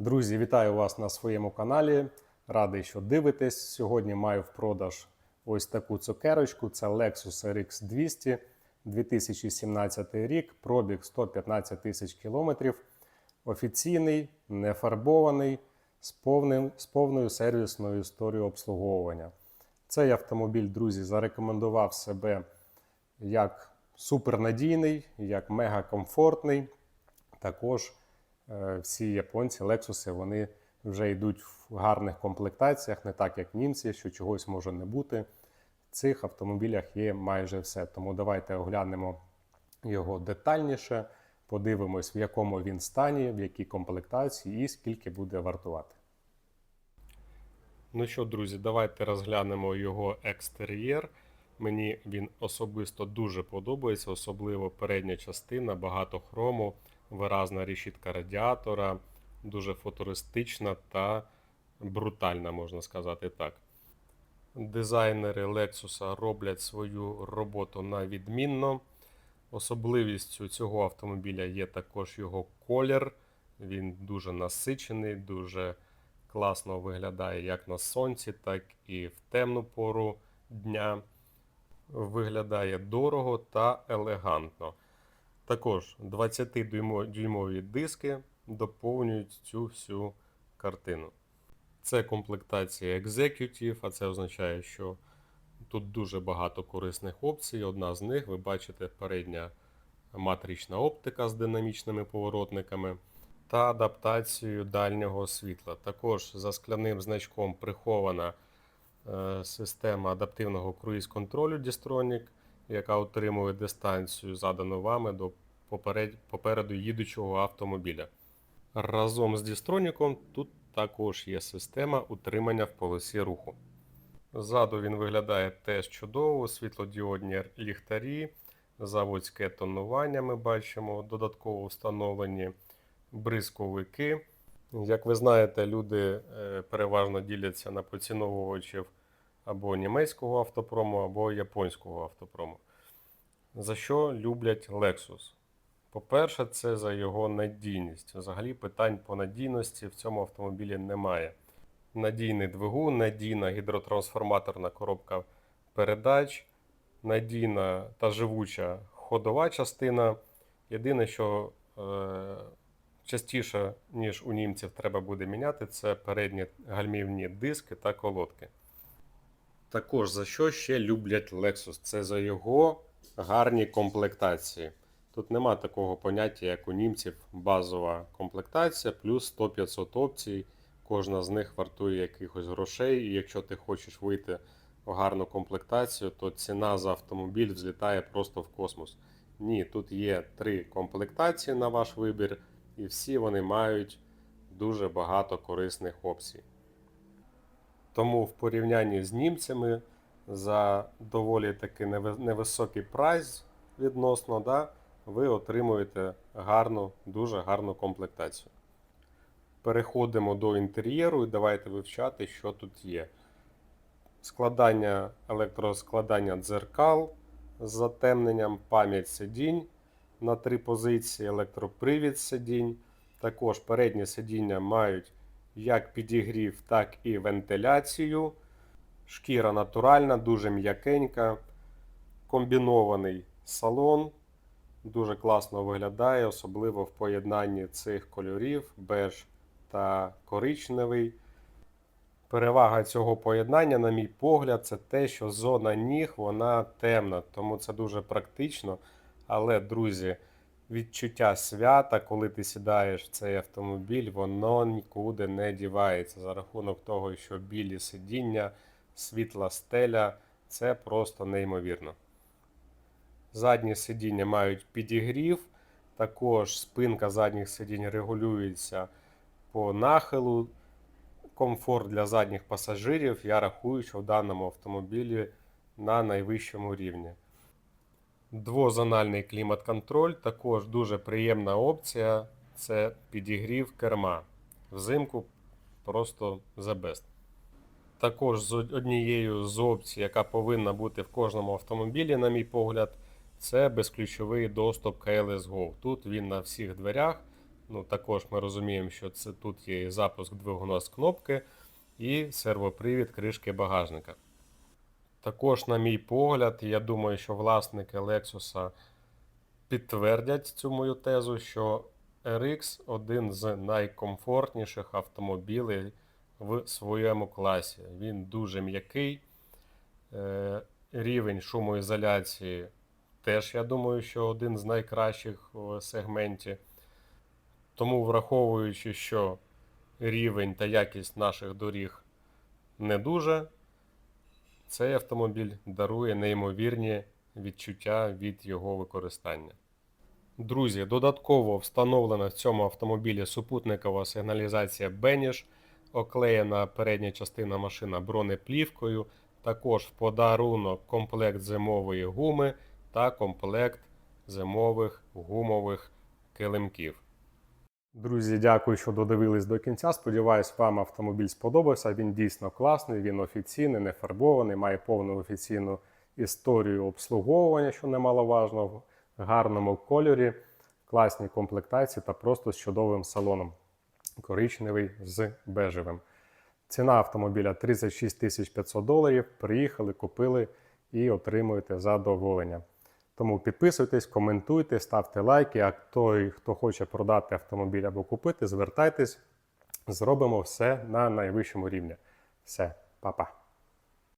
Друзі, вітаю вас на своєму каналі. Радий, що дивитесь. Сьогодні маю в продаж ось таку цукерочку. Це Lexus RX 200 2017 рік, пробіг 115 тисяч кілометрів. Офіційний, не фарбований, з, повним, з повною сервісною історією обслуговування. Цей автомобіль, друзі, зарекомендував себе як супернадійний, як мегакомфортний. Також всі японці, Лексуси, вони вже йдуть в гарних комплектаціях, не так як німці, що чогось може не бути. В цих автомобілях є майже все. Тому давайте оглянемо його детальніше, подивимось, в якому він стані, в якій комплектації і скільки буде вартувати. Ну що, друзі, давайте розглянемо його екстер'єр. Мені він особисто дуже подобається, особливо передня частина, багато хрому, виразна решітка радіатора, дуже футуристична та брутальна, можна сказати так. Дизайнери Lexus роблять свою роботу на відмінно. Особливістю цього автомобіля є також його колір. Він дуже насичений, дуже класно виглядає як на сонці, так і в темну пору дня. Виглядає дорого та елегантно. Також 20-дюймові диски доповнюють цю всю картину. Це комплектація Executive, а це означає, що тут дуже багато корисних опцій. Одна з них, ви бачите, передня матрична оптика з динамічними поворотниками та адаптацією дальнього світла. Також за скляним значком прихована е, система адаптивного круїз-контролю Distronic, яка отримує дистанцію, задану вами до поперед- попереду їдучого автомобіля. Разом з Дістроніком тут також є система утримання в полосі руху. Ззаду він виглядає теж чудово, світлодіодні ліхтарі, заводське тонування ми бачимо, додатково встановлені бризковики. Як ви знаєте, люди е, переважно діляться на поціновувачів або німецького автопрому, або японського автопрому. За що люблять Lexus? По-перше, це за його надійність. Взагалі питань по надійності в цьому автомобілі немає. Надійний двигун, надійна гідротрансформаторна коробка передач, надійна та живуча ходова частина. Єдине, що е, частіше, ніж у німців, треба буде міняти, це передні гальмівні диски та колодки. Також за що ще люблять Lexus? Це за його гарні комплектації. Тут нема такого поняття, як у німців базова комплектація, плюс 100-500 опцій. Кожна з них вартує якихось грошей. І якщо ти хочеш вийти в гарну комплектацію, то ціна за автомобіль взлітає просто в космос. Ні, тут є три комплектації на ваш вибір, і всі вони мають дуже багато корисних опцій. Тому в порівнянні з німцями за доволі таки невисокий прайс відносно, да, ви отримуєте гарну, дуже гарну комплектацію. Переходимо до інтер'єру і давайте вивчати, що тут є. Складання, електроскладання дзеркал з затемненням, пам'ять сидінь на три позиції, електропривід сидінь. Також передні сидіння мають як підігрів, так і вентиляцію. Шкіра натуральна, дуже м'якенька. Комбінований салон. Дуже класно виглядає, особливо в поєднанні цих кольорів беж та коричневий. Перевага цього поєднання, на мій погляд, це те, що зона ніг вона темна, тому це дуже практично. Але, друзі, відчуття свята, коли ти сідаєш в цей автомобіль, воно нікуди не дівається. За рахунок того, що білі сидіння, світла стеля це просто неймовірно. Задні сидіння мають підігрів, також спинка задніх сидінь регулюється по нахилу. Комфорт для задніх пасажирів я рахую, що в даному автомобілі на найвищому рівні. Двозональний клімат-контроль також дуже приємна опція. Це підігрів керма. Взимку просто the best. Також з однією з опцій, яка повинна бути в кожному автомобілі, на мій погляд, це безключовий доступ KLS Go. Тут він на всіх дверях, Ну, також ми розуміємо, що це тут є запуск двигуна з кнопки і сервопривід кришки багажника. Також, на мій погляд, я думаю, що власники Lexus підтвердять цю мою тезу, що RX один з найкомфортніших автомобілів в своєму класі. Він дуже м'який. Е, Рівень шумоізоляції теж, я думаю, що один з найкращих в сегменті. Тому, враховуючи, що рівень та якість наших доріг не дуже, цей автомобіль дарує неймовірні відчуття від його використання. Друзі, додатково встановлена в цьому автомобілі супутникова сигналізація Benish, оклеєна передня частина машина бронеплівкою, також в подарунок комплект зимової гуми та комплект зимових гумових килимків. Друзі, дякую, що додивились до кінця. Сподіваюсь, вам автомобіль сподобався. Він дійсно класний, він офіційний, не фарбований, має повну офіційну історію обслуговування, що немаловажно, в гарному кольорі, класній комплектації та просто з чудовим салоном. Коричневий з бежевим. Ціна автомобіля 36 500 доларів. Приїхали, купили і отримуєте задоволення. Тому підписуйтесь, коментуйте, ставте лайки. А той, хто хоче продати автомобіль або купити, звертайтесь. Зробимо все на найвищому рівні. Все, па-па.